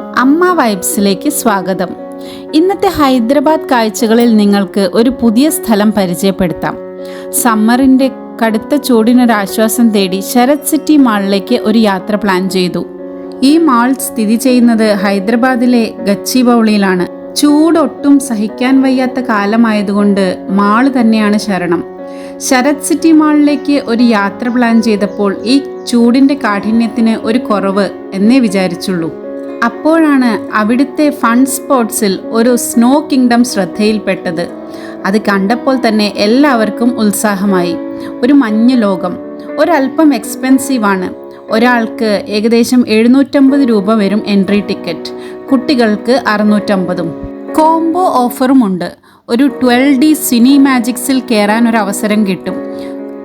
അമ്മ വൈബ്സിലേക്ക് സ്വാഗതം. ഇന്നത്തെ ഹൈദരാബാദ് കാഴ്ചകളിൽ നിങ്ങൾക്ക് ഒരു പുതിയ സ്ഥലം പരിചയപ്പെടുത്താം. സമ്മറിന്റെ കടുത്ത ചൂടിനൊരാശ്വാസം തേടി ശരത് സിറ്റി മാളിലേക്ക് ഒരു യാത്ര പ്ലാൻ ചെയ്തു. ഈ മാൾ സ്ഥിതി ചെയ്യുന്നത് ഹൈദരാബാദിലെ ഗച്ചിബൗളിയിലാണ് ചൂടൊട്ടും സഹിക്കാൻ വയ്യാത്ത കാലമായതുകൊണ്ട് മാൾ തന്നെയാണ് ശരണം. ശരത് സിറ്റി മാളിലേക്ക് ഒരു യാത്ര പ്ലാൻ ചെയ്തപ്പോൾ ഈ ചൂടിന്റെ കാഠിന്യത്തിന് ഒരു കുറവ് എന്നേ വിചാരിച്ചുള്ളൂ. അപ്പോഴാണ് അവിടുത്തെ ഫൺ സ്പോർട്സിൽ ഒരു സ്നോ കിങ്ഡം ശ്രദ്ധയിൽപ്പെട്ടത്. അത് കണ്ടപ്പോൾ തന്നെ എല്ലാവർക്കും ഉത്സാഹമായി. ഒരു മഞ്ഞ് ലോകം. ഒരല്പം എക്സ്പെൻസീവാണ് ഒരാൾക്ക് ഏകദേശം എഴുന്നൂറ്റമ്പത് രൂപ വരും എൻട്രി ടിക്കറ്റ് കുട്ടികൾക്ക് അറുന്നൂറ്റമ്പതും. കോംബോ ഓഫറും ഉണ്ട്. ഒരു ട്വൽവ് ഡി സിനി മാജിക്സിൽ കയറാൻ ഒരു അവസരം കിട്ടും.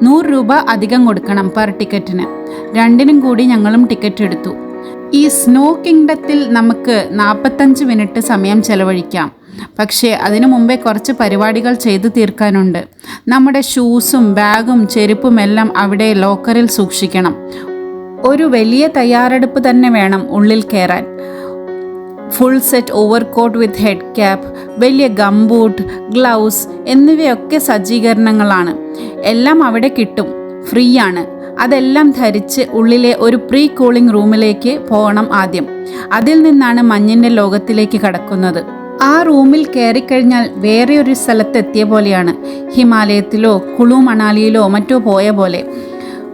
നൂറ് രൂപ അധികം കൊടുക്കണം പെർ ടിക്കറ്റിന് രണ്ടിനും കൂടി ഞങ്ങളും ടിക്കറ്റ് എടുത്തു. ഈ സ്നോ കിങ്ഡത്തിൽ നമുക്ക് നാൽപ്പത്തഞ്ച് മിനിറ്റ് സമയം ചെലവഴിക്കാം. പക്ഷേ അതിനു മുമ്പേ കുറച്ച് പരിപാടികൾ ചെയ്തു തീർക്കാനുണ്ട്. നമ്മുടെ ഷൂസും ബാഗും ചെരുപ്പും എല്ലാം അവിടെ ലോക്കറിൽ സൂക്ഷിക്കണം. ഒരു വലിയ തയ്യാറെടുപ്പ് തന്നെ വേണം ഉള്ളിൽ കയറാൻ full set over coat with head cap വലിയ ഗംബൂട്ട് ഗ്ലൗസ് എന്നിവയൊക്കെ സജ്ജീകരണങ്ങളാണ്. എല്ലാം അവിടെ കിട്ടും. ഫ്രീ ആണ്. അതെല്ലാം ധരിച്ച് ഉള്ളിലെ ഒരു പ്രീ കൂളിംഗ് റൂമിലേക്ക് പോകണം ആദ്യം. അതിൽ നിന്നാണ് മഞ്ഞിന്റെ ലോകത്തിലേക്ക് കടക്കുന്നത്. ആ റൂമിൽ കയറിക്കഴിഞ്ഞാൽ വേറെ ഒരു സ്ഥലത്തെത്തിയ പോലെയാണ്. ഹിമാലയത്തിലോ കുളു മണാലിയിലോ മറ്റോ പോയ പോലെ.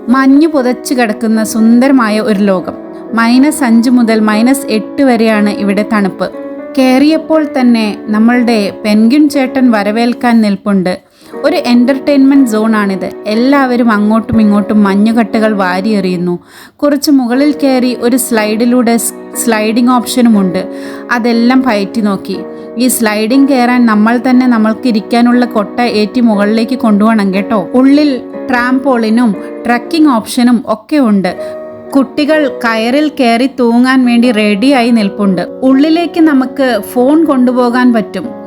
മഞ്ഞു പുതച്ച് കിടക്കുന്ന സുന്ദരമായ ഒരു ലോകം. മൈനസ് അഞ്ച് മുതൽ മൈനസ് എട്ട് വരെയാണ് ഇവിടെ തണുപ്പ്. കയറിയപ്പോൾ തന്നെ നമ്മളുടെ പെൻഗിൻ ചേട്ടൻ വരവേൽക്കാൻ നിൽപ്പുണ്ട്. ഒരു എന്റർടൈൻമെന്റ് സോണാണിത് എല്ലാവരും അങ്ങോട്ടും ഇങ്ങോട്ടും മഞ്ഞുകട്ടകൾ വാരിയെറിയുന്നു കുറച്ച് മുകളിൽ കയറി ഒരു സ്ലൈഡിലൂടെ സ്ലൈഡിംഗ് ഓപ്ഷനുമുണ്ട് അതെല്ലാം പയറ്റി നോക്കി. ഈ സ്ലൈഡിംഗ് കയറാൻ നമ്മൾ തന്നെ നമ്മൾക്ക് ഇരിക്കാനുള്ള കൊട്ട ഏറ്റി മുകളിലേക്ക് കൊണ്ടുപോകണം കേട്ടോ. ഉള്ളിൽ ട്രാംപോളിനും ട്രക്കിംഗ് ഓപ്ഷനും ഒക്കെ ഉണ്ട്. കുട്ടികൾ കയറിൽ കയറി തൂങ്ങാൻ വേണ്ടി റെഡിയായി നിൽപ്പുണ്ട്. ഉള്ളിലേക്ക് നമുക്ക് ഫോൺ കൊണ്ടുപോകാൻ പറ്റും.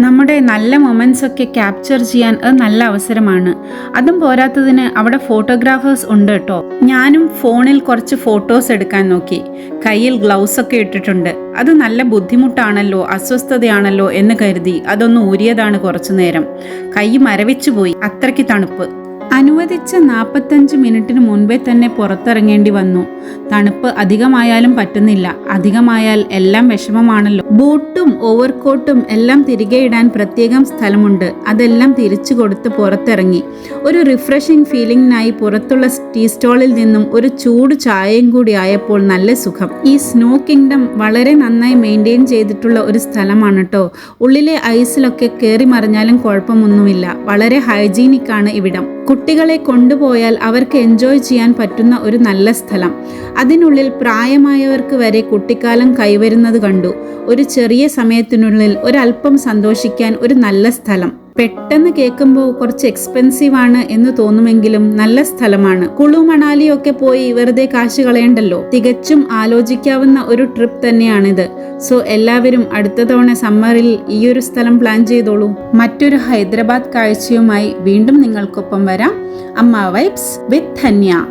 നമ്മുടെ നല്ല മൊമെന്റ്സ് ഒക്കെ ക്യാപ്ചർ ചെയ്യാൻ അത് നല്ല അവസരമാണ്. അതും പോരാത്തതിന് അവിടെ ഫോട്ടോഗ്രാഫേഴ്സ് ഉണ്ട് കേട്ടോ ഞാനും ഫോണിൽ കുറച്ച് ഫോട്ടോസ് എടുക്കാൻ നോക്കി. കയ്യിൽ ഗ്ലൗസ് ഒക്കെ ഇട്ടിട്ടുണ്ട്. അത് നല്ല ബുദ്ധിമുട്ടാണല്ലോ അസ്വസ്ഥതയാണല്ലോ എന്ന് കരുതി. അതൊന്ന് ഊരിയതാണ് കുറച്ചു നേരം കൈ മരവിച്ചു പോയി അത്രയ്ക്ക് തണുപ്പ്. അനുവദിച്ച നാൽപ്പത്തഞ്ച് മിനിറ്റിന് മുൻപേ തന്നെ പുറത്തിറങ്ങേണ്ടി വന്നു. തണുപ്പ് അധികമായാലും പറ്റുന്നില്ല. അധികമായാൽ എല്ലാം വിഷമമാണല്ലോ. ബൂട്ടും ഓവർകോട്ടും എല്ലാം തിരികെ ഇടാൻ പ്രത്യേകം സ്ഥലമുണ്ട്. അതെല്ലാം തിരിച്ചു കൊടുത്ത് പുറത്തിറങ്ങി. ഒരു റിഫ്രഷിംഗ് ഫീലിംഗിനായി പുറത്തുള്ള ടീ സ്റ്റോളിൽ നിന്നും ഒരു ചൂട് ചായയും കൂടി ആയപ്പോൾ നല്ല സുഖം. ഈ സ്നോ കിങ്ഡം വളരെ നന്നായി മെയിന്റെയിൻ ചെയ്തിട്ടുള്ള ഒരു സ്ഥലമാണ് കേട്ടോ ഉള്ളിലെ ഐസിലൊക്കെ കയറി മറിഞ്ഞാലും കുഴപ്പമൊന്നുമില്ല. വളരെ ഹൈജീനിക് ആണ് ഇവിടം. കുട്ടികളെ കൊണ്ടുപോയാൽ അവർക്ക് എൻജോയ് ചെയ്യാൻ പറ്റുന്ന ഒരു നല്ല സ്ഥലം. അതിനുള്ളിൽ പ്രായമായവർക്ക് വരെ കുട്ടിക്കാലം കൈവരുന്നത് കണ്ടു. ഒരു ചെറിയ സമയത്തിനുള്ളിൽ ഒരല്പം സന്തോഷിക്കാൻ ഒരു നല്ല സ്ഥലം. പെട്ടെന്ന് കേൾക്കുമ്പോൾ കുറച്ച് എക്സ്പെൻസീവ് ആണ് എന്ന് തോന്നുമെങ്കിലും നല്ല സ്ഥലമാണ്. കുളു മണാലി ഒക്കെ പോയി വെറുതെ കാശ് കളയണ്ടല്ലോ? തികച്ചും ആലോചിക്കാവുന്ന ഒരു ട്രിപ്പ് തന്നെയാണിത്. സോ എല്ലാവരും അടുത്ത തവണ സമ്മറിൽ ഈ ഒരു സ്ഥലം പ്ലാൻ ചെയ്തോളൂ. മറ്റൊരു ഹൈദരാബാദ് കാഴ്ചയുമായി വീണ്ടും നിങ്ങൾക്കൊപ്പം വരാം. അമ്മ വൈബ്സ് വിത്ത് ധന്യ.